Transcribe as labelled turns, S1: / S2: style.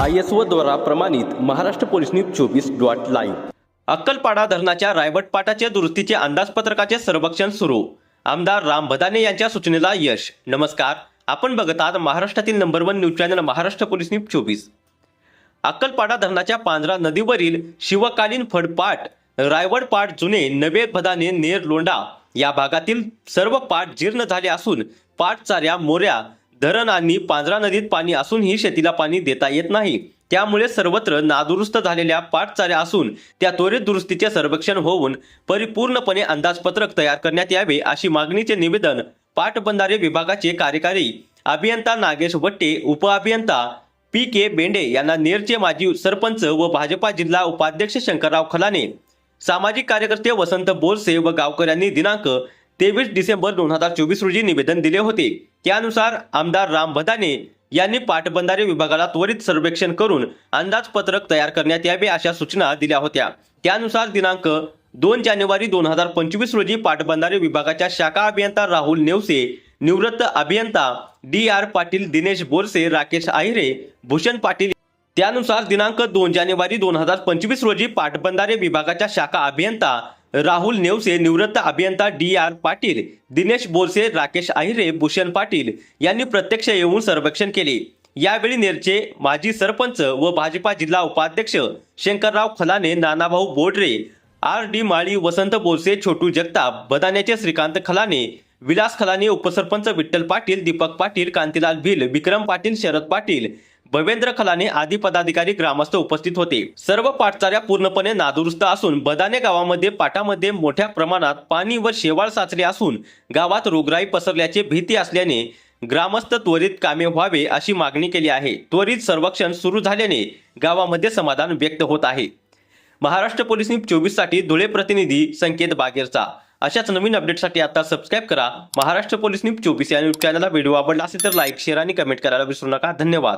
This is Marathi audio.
S1: आय एस ओ द्वारा प्रमाणित महाराष्ट्र पोलीस न्यूज चोवीस डॉट लाईव्ह. अक्कलपाडा धरणाच्या रायवट पाटाच्या दुरुस्तीचे अंदाजपत्रकाचे सर्वेक्षण सुरू. आमदार राम भदाने यांच्या सूचनेला यश. नमस्कार. आपण बघत आहात महाराष्ट्रातील number one news channel Maharashtra police news चोवीस. अक्कलपाडा धरणाच्या पांझरा नदीवरील शिवकालीन फडपाट रायवड पाट जुने नवे भदाने नेर लोंडा या भागातील सर्व पाट जीर्ण झाले असून पाटचाऱ्या मोऱ्या धरण आणि पांझरा नदीत पाणी असूनही शेतीला पाणी देता येत नाही. त्यामुळे सर्वत्र नादुरुस्त झालेल्या पाठचाऱ्या असून त्या त्वरित दुरुस्तीचे सर्वेक्षण होऊन परिपूर्णपणे अंदाजपत्रक तयार करण्यात यावे अशी मागणीचे निवेदन पाटबंधारे विभागाचे कार्यकारी अभियंता नागेश वट्टे उपअभियंता पी के बेंडे यांना नेरचे माजी सरपंच व भाजपा जिल्हा उपाध्यक्ष शंकरराव खलाने सामाजिक कार्यकर्ते वसंत बोरसे व गावकऱ्यांनी दिनांक तेवीस डिसेंबर दोन हजार चोवीस रोजी निवेदन दिले होते. त्यानुसार आमदार राम भदाने यांनी पाटबंधारे विभागाला त्वरित सर्वेक्षण करून अंदाजपत्रक तयार करण्यात यावे अशा सूचना दिल्या होत्या. त्यानुसार दिनांक दोन जानेवारी दोन हजार पंचवीस रोजी पाटबंधारे विभागाच्या शाखा अभियंता राहुल नेवसे निवृत्त अभियंता डी आर पाटील दिनेश बोरसे राकेश आहिरे भूषण पाटील त्यानुसार दिनांक दोन जानेवारी दोन हजार पंचवीस रोजी पाटबंधारे विभागाच्या शाखा अभियंता राहुल नेवसे निवृत्त अभियंता डी आर पाटील दिनेश बोरसे राकेश आहिरे भूषण पाटील यांनी प्रत्यक्ष येऊन सर्वेक्षण केले. यावेळी नेरचे माजी सरपंच व भाजपा जिल्हा उपाध्यक्ष शंकरराव खलाने नानाभाऊ बोडरे आर डी माळी वसंत बोरसे छोटू जगताप बदाण्याचे श्रीकांत खलाने विलास खलाने उपसरपंच विठ्ठल पाटील दीपक पाटील कांतीलाल भिल विक्रम पाटील शरद पाटील भवेंद्र खलाने आदी पदाधिकारी ग्रामस्थ उपस्थित होते. सर्व पाटचाऱ्या पूर्णपणे नादुरुस्त असून बदाने गावामध्ये पाटामध्ये मोठ्या प्रमाणात पाणी व शेवाळ साचले असून गावात रोगराई पसरल्याची भीती असल्याने ग्रामस्थ त्वरित कामे व्हावे अशी मागणी केली आहे. त्वरित सर्वेक्षण सुरू झाल्याने गावामध्ये समाधान व्यक्त होत आहे. महाराष्ट्र पोलीस न्यूज चोवीससाठी धुळे प्रतिनिधी संकेत बागेरचा. अशाच नवीन अपडेटसाठी आता सबस्क्राईब करा. महाराष्ट्र पोलीस न्यूज चोवीस या न्यूज चॅनलला व्हिडिओ आवडला असेल तर लाईक शेअर आणि कमेंट करायला विसरू नका. धन्यवाद.